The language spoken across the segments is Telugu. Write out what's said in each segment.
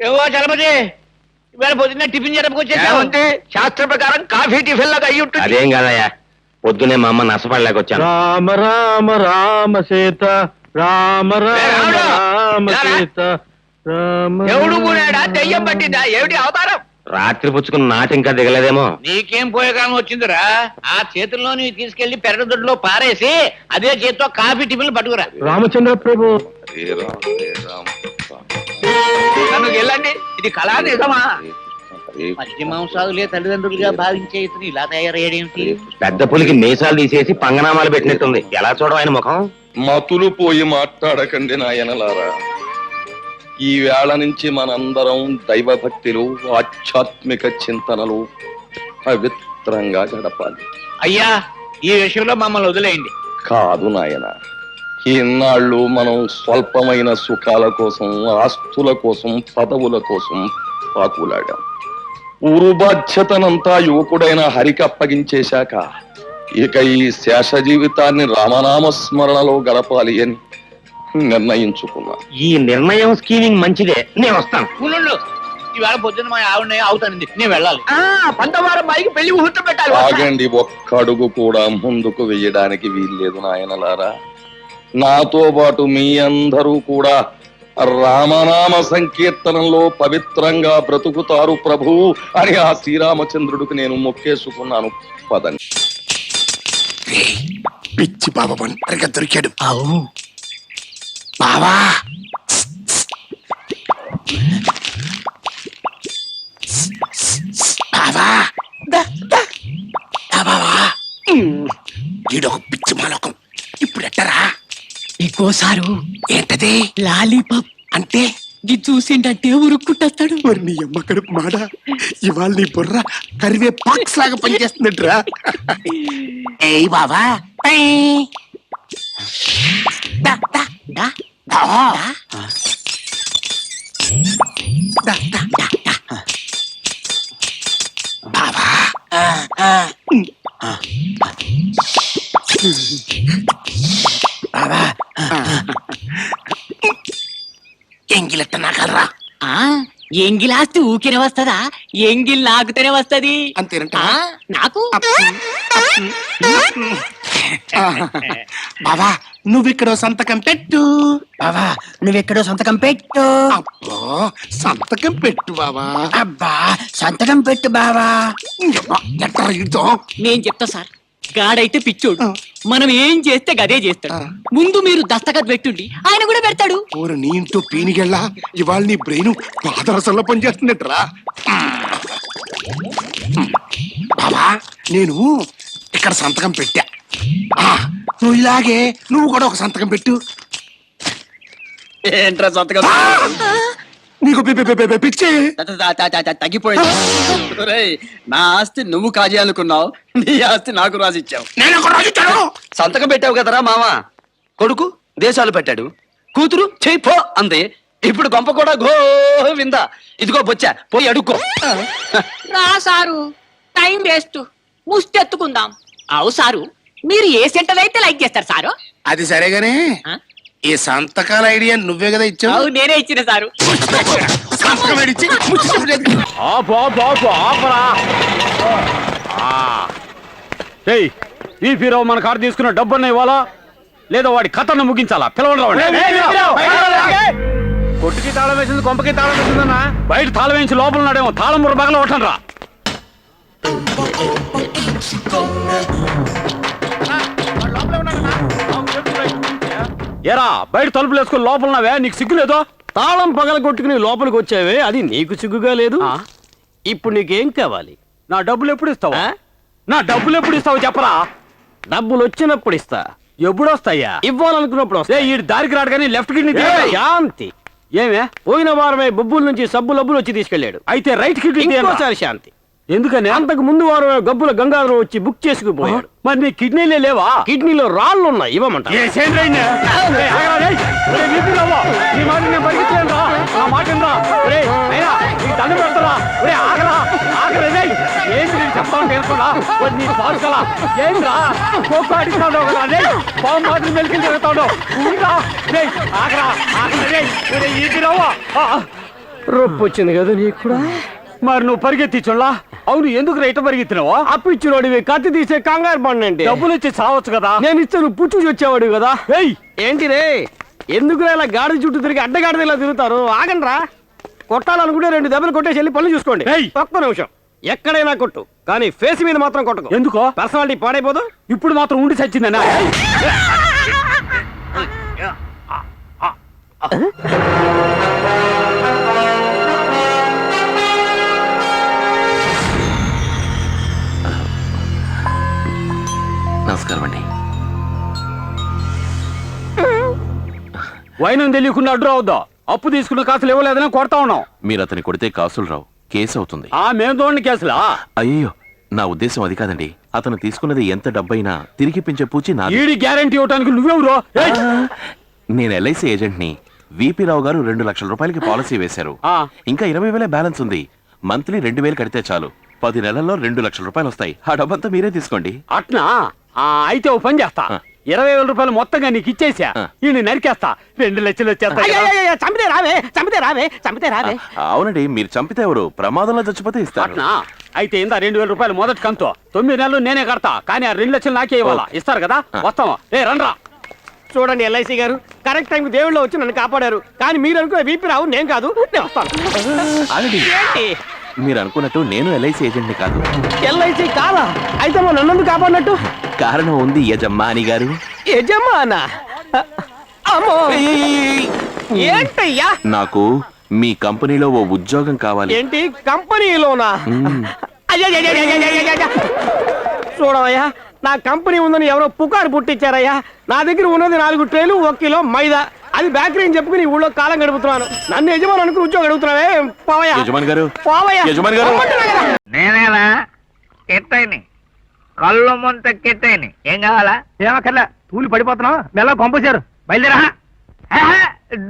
ఏవో చలపతి ఇవాళ పొద్దున్న టిఫిన్ జరపకొచ్చేసావు ఏముంది? శాస్త్ర ప్రకారం కాఫీ టిఫిన్ లాగా అయ్యి ఉంటుంది అదేం కాదయ్యా పొద్దునే మా అమ్మ నష్టపడలేకొచ్చాను రామ రామ రామ సీత రామ రామ! రామ? సీత రామ ఎవడు కూడాడా దెయ్యం పట్టిందా ఏమిటి అవతారం రాత్రి పుచ్చుకున్న నాటి ఇంకా దిగలేదేమో. నీకేం పోయే కాలం వచ్చిందిరా? ఆ చేతుల్లో నీవు తీసుకెళ్ళి పెరడు దొడ్లో పారేసి అదే చేత్తో కాఫీ టిఫిన్లు పట్టుకురా. రామచంద్ర ప్రభు నన్ను వెళ్ళండి. ఇది కళా నిజమా మధ్య మాంసాదులే తల్లిదండ్రులుగా భావించే ఇతను ఇలా తయారయ్యాడేమిటి? పెద్ద పులికి మీసాలు తీసేసి పంగనామాలు పెట్టినట్టుంది. ఎలా చూడవు ఆయన ముఖం? మతులు పోయి మాట్లాడకండి నాయనలారా. ఈ వేళ నుంచి మనందరం దైవభక్తిలో ఆధ్యాత్మిక చింతనలు పవిత్రంగా గడపాలి. అయ్యా ఈ విషయంలో మమ్మల్ని వదిలేయండి. కాదు నాయన ఇన్నాళ్ళు మనం స్వల్పమైన సుఖాల కోసం ఆస్తుల కోసం పదవుల కోసం పాకులాడాం. ఊరు బాధ్యతనంతా యువకుడైన హరికి అప్పగించేశాక ఇక ఈ శేష జీవితాన్ని రామనామ స్మరణలో గడపాలి అని నిర్ణయించుకున్నా ఈ నిర్ణయం స్కీమింగ్ మంచిదే. నేను వస్తాను. ఉండు ఇవాళ పొద్దున్న మా ఆవిడ అవుతానండి నేను వెళ్ళాలి. ఆ పంతవారం పైకి పెళ్ళి ముహూర్తం పెట్టాలి. ఆగండి ఒక్క అడుగు కూడా ముందుకు వెయ్యడానికి వీల్లేదు నాయనలారా. నాతో పాటు మీ అందరూ కూడా రామనామ సంకీర్తనంలో పవిత్రంగా బ్రతుకుతారు ప్రభు అని ఆ శ్రీరామచంద్రుడికి నేను మొక్కేసుకున్నాను. పదండి. పిచ్చి బాబా ఒంటరిగా దొరికాడు. అవు బావా! బావా! దా, దా. దా బావా! ఈడొక పిచ్చి మాలకం. ఇప్పుడు ఎట్టరా? ఇంకోసారు ఏంటది? లాలీపాప్ అంటే? ఇది చూసిండంటే ఉరుక్కుంటాడు మరి నీ అమ్మ కడుపు మాడ? ఇవాళ నీ బుర్ర కరివే పాక్స్ లాగా పనిచేస్తున్నట్రా ఏయ్ బావా! దా, దా, దా. దా, దా, దా, దా. బావా. బావా. ఎంగిలెట్ట నాకర్రా. ఆ ఎంగిలాస్తి ఊకినే వస్తదా? ఎంగిల్ నాకుతేనే వస్తది. అంతేనంట నాకు? బావా నువ్విక్కడ సంతకం పెట్టు. బావా నువ్వెక్కడో సంతకం పెట్టు. అబ్బో సంతకం పెట్టు బావా. అబ్బా సంతకం పెట్టు బావా. ఎట్లా నేను చెప్తా సార్. గాడైతే పిచ్చోడు. మనం ఏం చేస్తే గదే చేస్తాడు. ముందు మీరు దస్తఖత్ పెట్టుండి ఆయన కూడా పెడతాడు. ఓరు నీ ఇంటూ పీనిగెళ్ళా ఇవాళ నీ బ్రెయిన్ పాదరసంలో పనిచేస్తున్నట్రా బావా నేను ఇక్కడ సంతకం పెట్టా. నువ్వు ఇలాగే నువ్వు కూడా ఒక సంతకం పెట్టు. ఏంట్రా సంతకం? నీకు పిచ్చి. తగ్గిపోయింది. నా ఆస్తి నువ్వు కాజీ అనుకున్నావు నీ ఆస్తి నాకు రాసిచ్చావు నేను ఒక రోజు ఇచ్చాను. సంతకం పెట్టావు కదరా మామ కొడుకు దేశాలు పెట్టాడు. కూతురు చెయ్యి పో అంది. ఇప్పుడు గొంప కూడా గోవిందా. ఇదిగో బొచ్చా పోయి అడుక్కో. రా సారు టైం వేస్ట్. ముష్టెత్తుకుందాం. అవు సారు మీరు ఏ సెంటర్ అయితే లైక్ చేస్తారు సారు? అది సరేగానే. ఆ? ఈ సంతకాల ఐడియా నువ్వే కదా ఇచ్చావు? నేనే ఇచ్చిన సారు. సంతకం ఏడిచ్చి ముచ్చి చెప్పలేదు. ఆపు ఆపు ఆపు ఆపరా. ఆ. ఏయ్ ఈ ఫీరో మన కారు తీసుకున్న డబ్బున్న ఇవ్వాలా? లేదా వాడి కథను ముగించాలా? పిలవండి రావండి. కొట్టుకి తాళం వేసింది కొంపకి తాళం వేసిందన్నా? బయట తాళం వేసి లోపల ఉన్నాడేమో తాళం ముర బగల కొట్టండి రా ఏరా బయట తలుపులు వేసుకుని లోపల ఉన్నావే నీకు సిగ్గు లేదో? తాళం పగల కొట్టుకుని లోపలికి వచ్చావే? అది నీకు సిగ్గుగా లేదు? ఇప్పుడు నీకేం కావాలి? నా డబ్బులు ఎప్పుడు ఇస్తావు? నా డబ్బులు ఎప్పుడు ఇస్తావు చెప్పరా? డబ్బులు వచ్చినప్పుడు ఇస్తా. ఎప్పుడు వస్తాయా. ఇవ్వాలనుకున్నప్పుడు వస్తా ఈ దారికి రాడు కానీ లెఫ్ట్ కిడ్నీ శాంతి. ఏమే? పోయిన వారమే బొబ్బుల నుంచి సబ్బు లబ్బులు వచ్చి తీసుకెళ్ళాడు. అయితే రైట్ కిడ్నీ శాంతి. ఎందుకని అంతకు ముందు వారం గబ్బుల గంగాధరం వచ్చి బుక్ చేసుకుపోయాడు మరి నీ కిడ్నీలే లేవా కిడ్నీలో రాళ్ళు ఉన్నాయి ఇవ్వమంటా అడిగినాడు కదా నీకు కూడా మరి నువ్వు పరిగెత్తించులా అవును ఎందుకు రైట్ పరిగెత్తినావా? అప్పు ఇచ్చినోడివి కత్తి తీసే కంగారు పండండి డబ్బులు ఇచ్చి చావచ్చు కదా? నేను నువ్వు పుచ్చు వచ్చేవాడు కదా. ఏయ్! ఏంటి రే? ఎందుకు ఇలా గాడి చుట్టూ తిరిగి అడ్డగాడిద ఇలా తిరుగుతారు? ఆగండ్రా. కొట్టాలనుకుంటే రెండు దెబ్బలు కొట్టేసి వెళ్ళి పనులు చూసుకోండి. ఒక్క నిమిషం. ఎక్కడైనా కొట్టు కానీ ఫేస్ మీద మాత్రం కొట్టకు. ఎందుకో? పర్సనాలిటీ పాడైపోదు. ఇప్పుడు మాత్రం ఉండి చచ్చిందన్నా? వైనం తెలియకుండా అడ్డు రావద్దా? అప్పు తీసుకున్న కాసులు ఇవ్వలేదని కొడతా ఉన్నాం. మీరు అతని కొడితే కాసులు రావు. కేసు అవుతుంది. ఆ మేము తోండి కేసులా? అయ్యో నా ఉద్దేశం అది కాదండి. అతను తీసుకున్నది ఎంత డబ్బైనా తిరిగి పెంచే పూచి నా ఈడి గ్యారంటీ ఇవ్వటానికి నువ్వెవరో! నేను ఎల్ఐసి ఏజెంట్ని విపి రావు గారు రెండు లక్షల రూపాయలకి పాలసీ వేశారు. ఇంకా ఇరవై వేల బ్యాలెన్స్ ఉంది. మంత్లీ రెండు వేలు కడితే చాలు. పది నెలల్లో రెండు లక్షల రూపాయలు వస్తాయి ఆ డబ్బంతా మీరే తీసుకోండి. అట్నా? అయితే ఓ పని చేస్తా. ఇరవై వేల రూపాయలు మొత్తంగా నీకు ఇచ్చేసా. ఈ నరికేస్తా. రెండు లక్షలు వచ్చేస్తా. చంపితే రావే చంపితే రావే చంపితే రావే అవునండి మీరు చంపితే ఎవరు ప్రమాదంలో చచ్చిపోతే ఇస్తారు అయితే ఇందా రెండు వేల రూపాయలు మొదటి కంతో తొమ్మిది నెలలు నేనే కడతా కానీ ఆ రెండు లక్షలు నాకే ఇవ్వాలా ఇస్తారు కదా వస్తావా ఏ రండ్రా చూడండి ఎల్ఐసి గారు కరెక్ట్ టైం దేవుళ్ళు వచ్చి నన్ను కాపాడారు కానీ మీరు అనుకున్న వీపీ రావు నేను కాదు నేను వస్తాను మీరు అనుకున్నట్టు నేను ఎల్ఐసి ఏజెంట్ని కాదు. ఎల్ఐసి కాదా? అయితే మా నన్ను కాపాడినట్టు? కారణం ఉంది యజమాని గారు. యజమానా? అమ్మో! ఏంటయ్యా? నాకు మీ కంపెనీలో ఓ ఉద్యోగం కావాలి. ఏంటి? కంపెనీలోనా. చూడవయ్యా నా కంపెనీ ఉందని ఎవరో పుకారు పుట్టించారయ్యా నా దగ్గర ఉన్నది నాలుగు ట్రేలు ఒక కిలో మైదా అది బేకరీ అని చెప్పుకుని ఊళ్ళో కాలం గడుపుతున్నాను. నన్ను యజమాని అనుకుని ఉద్యోగం అడుగుతున్నావే పోవయ్యా. యజమాని గారు? పోవయ్యా. యజమాని గారు? పొమ్మంటున్నా కదా. నేనేనా కెట్టయిని కళ్ళు ముంత కెట్టయిని ఏం కావాలా? ఏమక్కర్లే తూలి పడిపోతున్నావు. మెల్ల కొంపసారు. బయలుదేరా.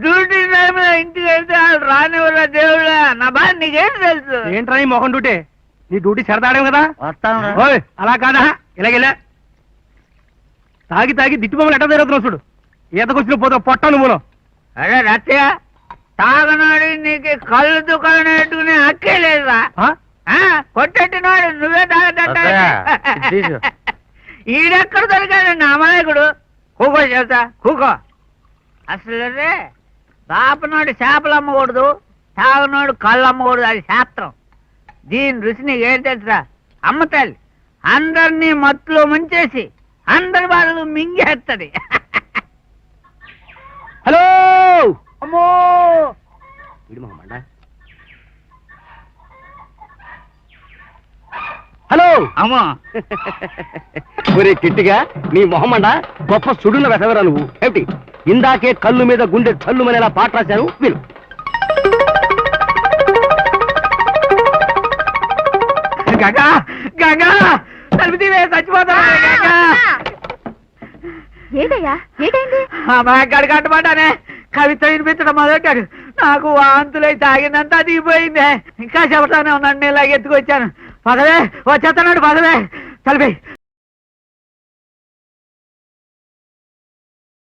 డ్యూటీ టైంలో ఇంటికి వెళ్తే వాళ్ళు రానివ్వరా దేవుడా? నా బాధ నీకేం తెలుసు? ఏంట్రా ఈ మొహం డ్యూటీ? నీ డ్యూటీ సరదాడం కదా? ఓయ్ అలా కాదా? ఇలాగెళ్ళా తాగి తాగి దిట్టు బొమ్మలు ఎట్ట జరుగుతున్నావు చూడు. ఈతకొచ్చిన పోతా పొట్టాను మూలం. అరే రత్తయ్య తాగనాడు నీకు కళ్ళు దుకాణం పెట్టుకునే హక్కే లేదా? ఆ, కొట్టెట్టినాడు నువ్వే తాగట ఈడెక్కడ దొరికాడు నా అమాయకుడు? కూకో చెబుతా కూకో. అసలు రే బాపనాడు చేపలు అమ్మకూడదు తాగనాడు కళ్ళు అమ్మకూడదు అది శాస్త్రం. దీని రుచి నీకేం తెలుసా అమ్మ తల్లి అందరినీ మత్తులో ముంచేసి అందరి బాధలు మింగేస్తుంది అమ్మో! హలో! అమ్మో. ఒరే కిట్టిగా నీ మొహమండ గొప్ప సుడున్న వెసవరా నువ్వు. ఏమిటి? ఇందాకే కళ్ళు మీద గుండె చల్లు మనేలా పాట రాశాను విను. గంగా గంగా తలుపు తీవే చచ్చిపోతా గంగా. ఏటయ్యా? ఏటైంది? అమ్మాయి కట్టమంటానే కవిత వినిపించడం మొదలెట్టాడు నాకు వాంతులై తాగినంత దిగిపోయిందే. ఇంకా చెబుతానే ఉన్నాను నేను ఇలాగ ఎత్తుకొచ్చాను. పదవే వచ్చేస్తున్నాడు పదవే. తలిపి